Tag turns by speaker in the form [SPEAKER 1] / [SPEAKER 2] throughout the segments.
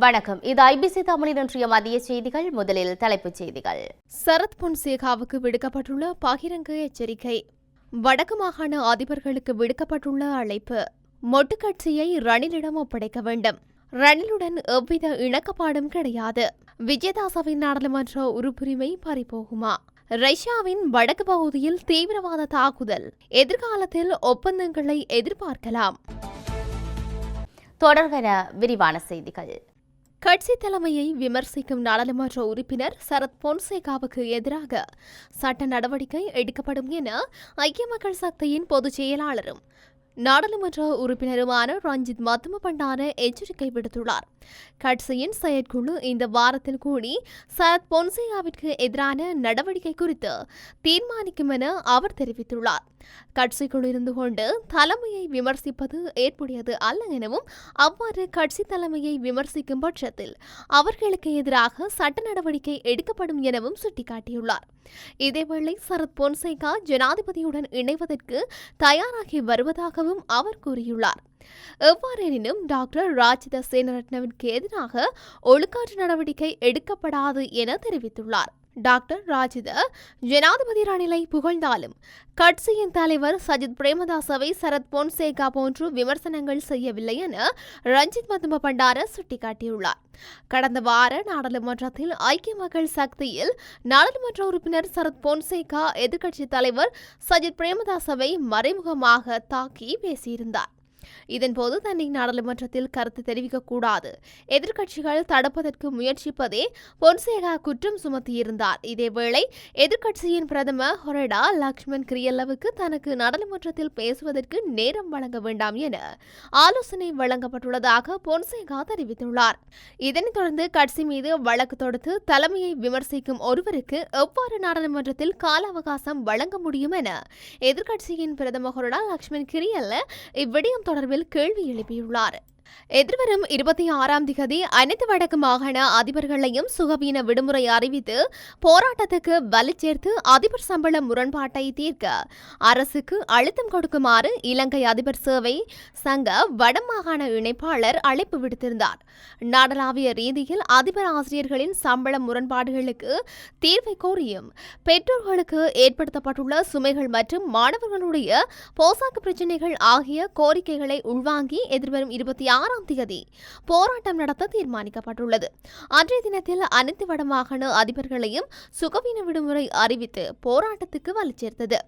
[SPEAKER 1] வணக்கம். இது ஐபிசி தமிழின் இன்றைய மதிய செய்திகள். முதலில் தலைப்புச் செய்திகள்.
[SPEAKER 2] சரத் பொன்சேகாவுக்கு விடுக்கப்பட்டுள்ள பகிரங்க எச்சரிக்கை. வடக்கு மாகாண அதிபர்களுக்கு விடுக்கப்பட்டுள்ள அழைப்பு. மொட்டு கட்சியை ரணிலிடம் ஒப்படைக்க வேண்டும். ரணிலுடன் எவ்வித இணக்கப்பாடும் கிடையாது. விஜயதாசவின் நாடாளுமன்ற உறுப்புரிமை பறிபோகுமா? ரஷ்யாவின் வடக்கு பகுதியில் தீவிரவாத தாக்குதல். எதிர்காலத்தில் ஒப்பந்தங்களை எதிர்பார்க்கலாம்.
[SPEAKER 1] தொடர்வன விரிவான செய்திகள்.
[SPEAKER 2] கட்சி தலைமையை விமர்சிக்கும் நாடாளுமன்ற உறுப்பினர் சரத் பொன்சேகாவுக்கு எதிராக சட்ட நடவடிக்கை எடுக்கப்படும் என ஐக்கிய மக்கள் சக்தியின் பொதுச் செயலாளரும் நாடாளுமன்ற உறுப்பினருமான ரஞ்சித் மத்தும பண்டார எச்சரிக்கை விடுத்துள்ளார். கட்சியின் செயற்குழு இந்த வாரத்தில் கூடி சரத் பொன்சேகாவிற்கு எதிரான நடவடிக்கை குறித்து தீர்மானிக்கும் என அவர் தெரிவித்துள்ளார். கட்சிக்குள் இருந்து கொண்டு தலைமையை விமர்சிப்பது ஏற்புடையது அல்ல எனவும் அவ்வாறு கட்சி தலைமையை விமர்சிக்கும் பட்சத்தில் அவர்களுக்கு எதிராக சட்ட நடவடிக்கை எடுக்கப்படும் எனவும் சுட்டிக்காட்டியுள்ளார். இதேவேளை சரத் பொன்சேகா ஜனாதிபதியுடன் இணைவதற்கு தயாராகி வருவதாகவும் அவர் கூறியுள்ளார். எவ்வாறெனினும் டாக்டர் ராஜித சேனரட்னவிற்கு எதிராக ஒழுக்காற்று நடவடிக்கை எடுக்கப்படாது என தெரிவித்துள்ளார். டாக்டர் ராஜித. ஜனாதிபதி ரணிலை புகழ்ந்தாலும் கட்சியின் தலைவர் சஜித் பிரேமதாசவை சரத் பொன்சேகா போன்று விமர்சனங்கள் செய்யவில்லை என ரஞ்சித் மதும பண்டார சுட்டிக்காட்டியுள்ளார். கடந்த வார நாடாளுமன்றத்தில் ஐக்கிய மக்கள் சக்தியில் நாடாளுமன்ற உறுப்பினர் சரத் பொன்சேகா எதிர்க்கட்சித் தலைவர் சஜித் பிரேமதாசவை மறைமுகமாக தாக்கி பேசியிருந்தார். இதன்போது தன்னை நாடாளுமன்றத்தில் கருத்து தெரிவிக்கக்கூடாது. எதிர்க்கட்சிகள் தடுப்பதற்கு முயற்சிப்பதே பொன்சேகா குற்றம் சுமத்தியிருந்தார். இதேவேளை எதிர்க்கட்சியின் பிரதமர் ஹொரடா லக்ஷ்மண் கிரியல்லவுக்கு தனக்கு நாடாளுமன்றத்தில் பேசுவதற்கு நேரம் வழங்க வேண்டாம் என ஆலோசனை வழங்கப்பட்டுள்ளதாக பொன்சேகா தெரிவித்துள்ளார். இதனைத் தொடர்ந்து கட்சி மீது வழக்கு தொடுத்து தலைமையை விமர்சிக்கும் ஒருவருக்கு எவ்வாறு நாடாளுமன்றத்தில் கால அவகாசம் வழங்க முடியும் என எதிர்க்கட்சியின் பிரதமர் ஹொரடா லக்ஷ்மண் கிரியல்ல இவ்விடயம் தொடர்பில் கேள்வி எழுப்பியுள்ளார். எதிர்வரும் இருபத்தி ஆறாம் திகதி அனைத்து வடக்கு மாகாண அதிபர்களையும் சுகவீன விடுமுறை அறிவித்து போராட்டத்துக்கு வலு சேர்த்து அதிபர் சம்பள முரண்பாட்டை தீர்க்க அரசுக்கு அழுத்தம் கொடுக்குமாறு இலங்கை அதிபர் சேவை சங்க வடமாகாண இணைப்பாளர் அழைப்பு விடுத்திருந்தார். நாடளாவிய ரீதியில் அதிபர் ஆசிரியர்களின் சம்பள முரண்பாடுகளுக்கு தீர்வை கோரியும் பெற்றோர்களுக்கு ஏற்படுத்தப்பட்டுள்ள சுமைகள் மற்றும் மாணவர்களுடைய போசாக்கு பிரச்சினைகள் ஆகிய கோரிக்கைகளை உள்வாங்கி எதிர்வரும் இருபத்தி ஆறாம் தேதி போராட்டம் நடத்த தீர்மானிக்கப்பட்டுள்ளது. அன்றைய தினத்தில் அனைத்து வடமாகாண அதிபர்களையும் சுகவீன விடுமுறை அறிவித்து போராட்டத்துக்கு வலு சேர்த்தது.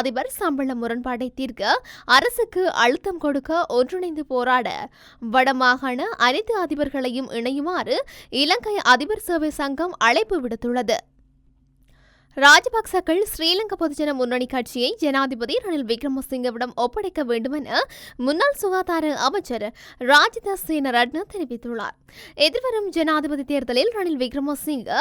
[SPEAKER 2] அதிபர் சம்பள முரண்பாட்டை தீர்க்க அரசுக்கு அழுத்தம் கொடுக்க ஒன்றிணைந்து போராட வடமாகாண அனைத்து அதிபர்களையும் இணையுமாறு இலங்கை அதிபர் சேவை சங்கம் அழைப்பு விடுத்துள்ளது. ராஜபக்சக்கள் ஸ்ரீலங்கா பொதுஜன முன்னணி கட்சியை ஜனாதிபதி ரணில் விக்ரமசிங்கவிடம் ஒப்படைக்க வேண்டுமென முன்னாள் சுகாதார அமைச்சர் ராஜித சேனரட்ன தெரிவித்துள்ளார். எதிர்வரும் ஜனாதிபதி தேர்தலில் ரணில் விக்ரமசிங்க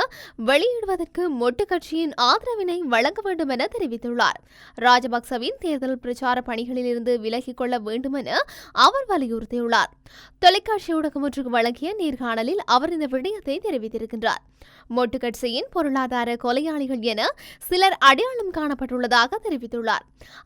[SPEAKER 2] வெளியிடுவதற்கு மொட்டு கட்சியின் ஆதரவினை வழங்க வேண்டும் என தெரிவித்துள்ளார். ராஜபக்சவின் தேர்தல் பிரச்சார பணிகளில் இருந்து விலகிக் கொள்ள வேண்டும் என அவர் வலியுறுத்தியுள்ளார். தொலைக்காட்சி ஊடகம் ஒன்றுக்கு வழங்கிய நேர்காணலில் அவர் இந்த விடயத்தை தெரிவித்திருக்கின்றார். மொட்டு கட்சியின் பொருளாதார கொலையாளிகள் என சிலர் அடையாளம் காணப்பட்டுள்ளதாக தெரிவித்துள்ளார்.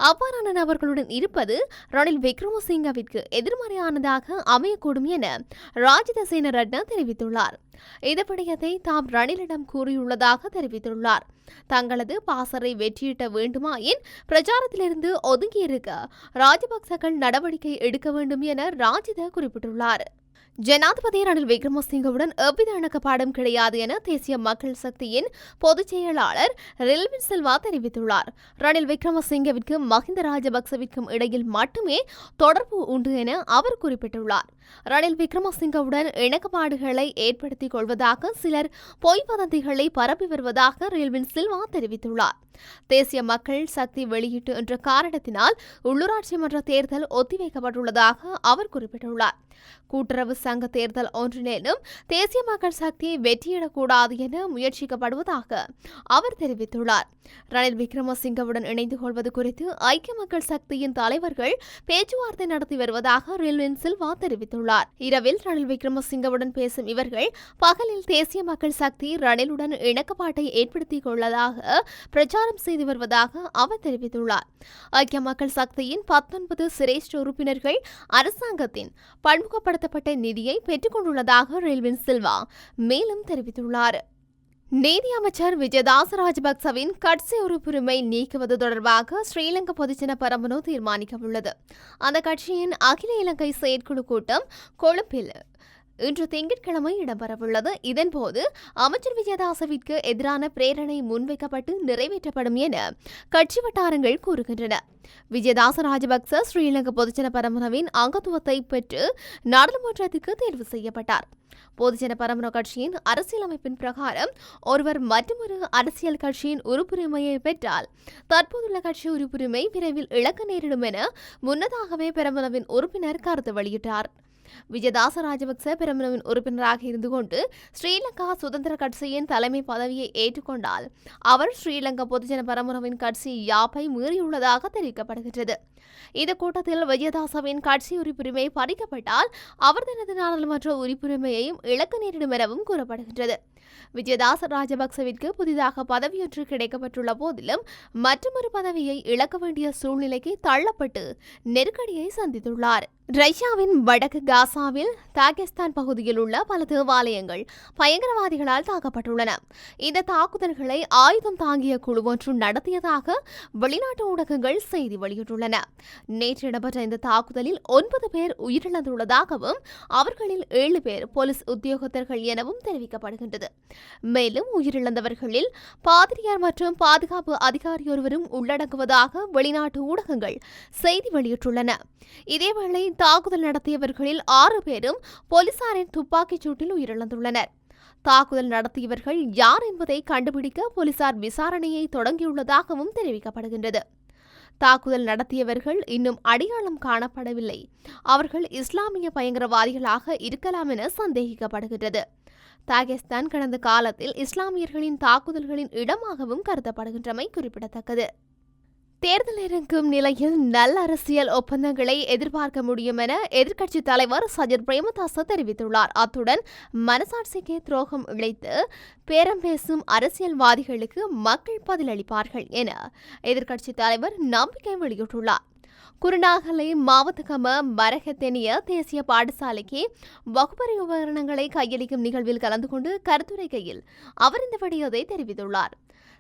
[SPEAKER 2] அவ்வாறான நபர்களுடன் இருப்பது ரணில் விக்ரமசிங்கவிற்கு எதிர்மறையானதாக அமையக்கூடும் என ராஜித சேனரட்ன தெரிவித்துள்ளார். இந்த விடயத்தை தாம் ரணிலிடம் கூறியுள்ளதாக தெரிவித்துள்ளார். தங்களது பாசறை வெற்றியிட்ட வேண்டுமாயின் பிரச்சாரத்திலிருந்து ஒதுங்கியிருக்க ராஜபக்சகள் நடவடிக்கை எடுக்க வேண்டும் என ராஜித குறிப்பிட்டுள்ளார். ஜனாதிபதி ரணில் விக்ரமசிங்கவுடன் எவ்வித இணக்கப்பாடும் கிடையாது என தேசிய மக்கள் சக்தியின் பொதுச் செயலாளர் ரில்வின் சில்வா தெரிவித்துள்ளார். ரணில் விக்ரமசிங்கவிற்கு மஹிந்த ராஜபக்சவிற்கும் இடையில் மட்டுமே தொடர்பு உண்டு என அவர் குறிப்பிட்டுள்ளார். ரணில் விக்ரமசிங்கவுடன் இணக்கப்பாடுகளை ஏற்படுத்திக் கொள்வதாக சிலர் பொய் வதந்திகளை பரப்பி வருவதாக ரெல்வின் சில்வா தெரிவித்துள்ளார். தேசிய மக்கள் சக்தி வெளியீட்டு என்ற காரணத்தினால் உள்ளூராட்சி மன்ற தேர்தல் ஒத்திவைக்கப்பட்டுள்ளதாக அவர் குறிப்பிட்டுள்ளார். கூட்டுறவு சங்க தேர்தல் ஒன்றினேனும் தேசிய மக்கள் சக்தியை வெற்றியிடக்கூடாது என முயற்சிக்கப்படுவதாக அவர் தெரிவித்துள்ளார். ரணில் விக்ரமசிங்கவுடன் இணைந்து கொள்வது குறித்து ஐக்கிய மக்கள் சக்தியின் தலைவர்கள் பேச்சுவார்த்தை நடத்தி வருவதாக ரில்வின் சில்வா தெரிவித்துள்ளார். இரவில் ரணில் விக்ரமசிங்கவுடன் பேசும் இவர்கள் பகலில் தேசிய மக்கள் சக்தி ரணிலுடன் இணக்கப்பாட்டை ஏற்படுத்திக் கொள்ளதாக பிரச்சாரம் செய்து வருவதாக அவர் தெரிவித்துள்ளார். ஐக்கிய மக்கள் சக்தியின் பத்தொன்பது சிரேஷ்ட உறுப்பினர்கள் அரசாங்கத்தின் பன்முக அறிமுகப்படுத்தப்பட்ட நிதியை பெற்றுக்கொண்டுள்ளதாக ரெல்வின் சில்வா மேலும் தெரிவித்துள்ளார். நீதி அமைச்சர் விஜயதாச ராஜபக்சவின் கட்சி உறுப்புரிமை நீக்குவது தொடர்பாக ஸ்ரீலங்கா பொதுஜன பரம்பனோ தீர்மானிக்கவுள்ளது. அந்த கட்சியின் அகில இலங்கை செயற்குழு கூட்டம் கொழும்பில் இன்று திங்கட்கிழமை இடம்பெறவுள்ளது. இதன்போது அமைச்சர் விஜயதாசவிற்கு எதிரான பிரேரணை முன்வைக்கப்பட்டு நிறைவேற்றப்படும் என கட்சி வட்டாரங்கள் கூறுகின்றன. விஜயதாச ராஜபக்ச ஸ்ரீலங்கா பொதுஜன பரம்பரவின் அங்கத்துவத்தை பெற்று நாடாளுமன்றத்திற்கு தேர்வு செய்யப்பட்டார். பொதுஜன பரம்பர கட்சியின் அரசியலமைப்பின் பிரகாரம் ஒருவர் மற்றொரு அரசியல் கட்சியின் உறுப்புரிமையை பெற்றால் தற்போதுள்ள கட்சி உறுப்புரிமை விரைவில் இழக்க நேரிடும் என முன்னதாகவே பெரம்பலவின் உறுப்பினர் கருத்து வெளியிட்டார். விஜயதாச ராஜபக்ச பெரம்பலவின் உறுப்பினராக இருந்து கொண்டு ஸ்ரீலங்கா சுதந்திர கட்சியின் தலைமை பதவியை ஏற்றுக்கொண்டால் அவர் ஸ்ரீலங்கா பொதுஜன பரமுறவின் கட்சி யாப்பை மீறியுள்ளதாக தெரிவிக்கப்படுகின்றது. இந்த கூட்டத்தில் விஜயதாசவின் கட்சி உறுப்புரிமை பறிக்கப்பட்டால் அவர் தனது நாடாளுமன்ற உறுப்புரிமையையும் இழக்க நேரிடும் எனவும் கூறப்படுகின்றது. விஜயதாச ராஜபக்சவிற்கு புதிதாக பதவியொன்று கிடைக்கப்பட்டுள்ள போதிலும் மற்றொரு பதவியை இழக்க வேண்டிய சூழ்நிலைக்கு தள்ளப்பட்டு நெருக்கடியை சந்தித்துள்ளார். ரஷ்யாவின் வடக்கு காசாவில் தாகிஸ்தான் பகுதியில் உள்ள பல தேவாலயங்கள் பயங்கரவாதிகளால் தாக்கப்பட்டுள்ளன. இந்த தாக்குதல்களை ஆயுதம் தாங்கிய குழு ஒன்று நடத்தியதாக வெளிநாட்டு ஊடகங்கள் செய்தி வெளியிட்டுள்ளன. நேற்று இடம்பெற்ற இந்த தாக்குதலில் ஒன்பது பேர் உயிரிழந்துள்ளதாகவும் அவர்களில் ஏழு பேர் போலீஸ் உத்தியோகத்தர்கள் எனவும் தெரிவிக்கப்படுகின்றது. மேலும் உயிரிழந்தவர்களில் பாதிரியார் மற்றும் பாதுகாப்பு அதிகாரியொருவரும் உள்ளடங்குவதாக வெளிநாட்டு ஊடகங்கள் செய்தி வெளியிட்டுள்ளன. இதேவேளை தாக்குதல் நடத்தியவர்களில் ஆறு பேரும் போலீசாரின் துப்பாக்கிச் சூட்டில் உயிரிழந்துள்ளனர். தாக்குதல் நடத்தியவர்கள் யார் என்பதை கண்டுபிடிக்க போலீசார் விசாரணையை தொடங்கியுள்ளதாகவும் தெரிவிக்கப்படுகின்றது. தாக்குதல் நடத்தியவர்கள் இன்னும் அடையாளம் காணப்படவில்லை. அவர்கள் இஸ்லாமிய பயங்கரவாதிகளாக இருக்கலாம் என சந்தேகிக்கப்படுகின்றது. தாகிஸ்தான் கடந்த காலத்தில் இஸ்லாமியர்களின் தாக்குதல்களின் இடமாகவும் கருதப்படுகின்றமை குறிப்பிடத்தக்கது. தேர்தல் நெருங்கும் நிலையில் நல்ல அரசியல் ஒப்பந்தங்களை எதிர்பார்க்க முடியும் என எதிர்க்கட்சித் தலைவர் சஜித் பிரேமதாச தெரிவித்துள்ளார். அத்துடன் மனசாட்சிக்கு துரோகம் இழைத்து பேரம் பேசும் அரசியல்வாதிகளுக்கு மக்கள் பதிலளிப்பார்கள் என எதிர்க்கட்சித் தலைவர் நம்பிக்கை வெளியிட்டுள்ளார். குருநாகலை மாவத்தகம மரகத்தெனிய தேசிய பாடசாலைக்கு வகுப்பறை உபகரணங்களை கையளிக்கும் நிகழ்வில் கலந்து கொண்டு கருத்துரைக்கையில் அவர் இந்த விடயத்தை தெரிவித்துள்ளார்.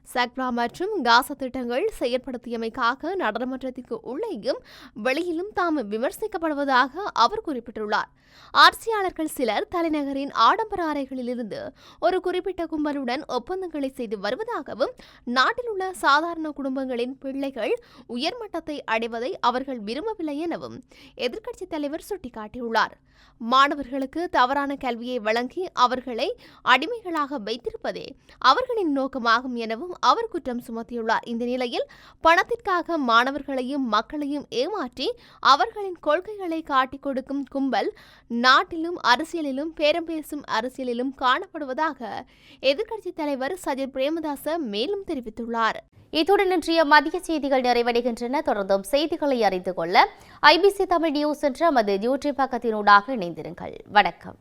[SPEAKER 2] சக்ரா மற்றும் காச திட்டங்கள் செயற்படுத்தியமைக்காக நாடாளுமன்றத்திற்கு உள்ளேயும் வெளியிலும் தாம் விமர்சிக்கப்படுவதாக அவர் குறிப்பிட்டுள்ளார். ஆட்சியாளர்கள் சிலர் தலைநகரின் ஆடம்பர அறைகளிலிருந்து ஒரு குறிப்பிட்ட கும்பலுடன் ஒப்பந்தங்களை செய்து வருவதாகவும் நாட்டில் உள்ள சாதாரண குடும்பங்களின் பிள்ளைகள் உயர்மட்டத்தை அடைவதை அவர்கள் விரும்பவில்லை எனவும் எதிர்க்கட்சித் தலைவர் சுட்டிக்காட்டியுள்ளார். மாணவர்களுக்கு தவறான கல்வியை வழங்கி அவர்களை அடிமைகளாக வைத்திருப்பதே அவர்களின் நோக்கமாகும் எனவும் அவர் குற்றம் சுமத்தியுள்ளார். இந்த நிலையில் பணத்திற்காக மாணவர்களையும் மக்களையும் ஏமாற்றி அவர்களின் கொள்கைகளை காட்டிக் கொடுக்கும் கும்பல் நாட்டிலும் அரசியலிலும் பேரம் பேசும் அரசியலிலும் காணப்படுவதாக எதிர்க்கட்சித் தலைவர் சஜித் பிரேமதாச மேலும் தெரிவித்துள்ளார்.
[SPEAKER 1] இத்துடன் இன்றைய மதிய செய்திகள் நிறைவடைகின்றன. தொடர்ந்தும் செய்திகளை அறிந்து கொள்ள ஐபிசி தமிழ் நியூஸ் என்ற நமது யூடியூப் பக்கத்தினூடாக இணைந்திருங்கள். வணக்கம்.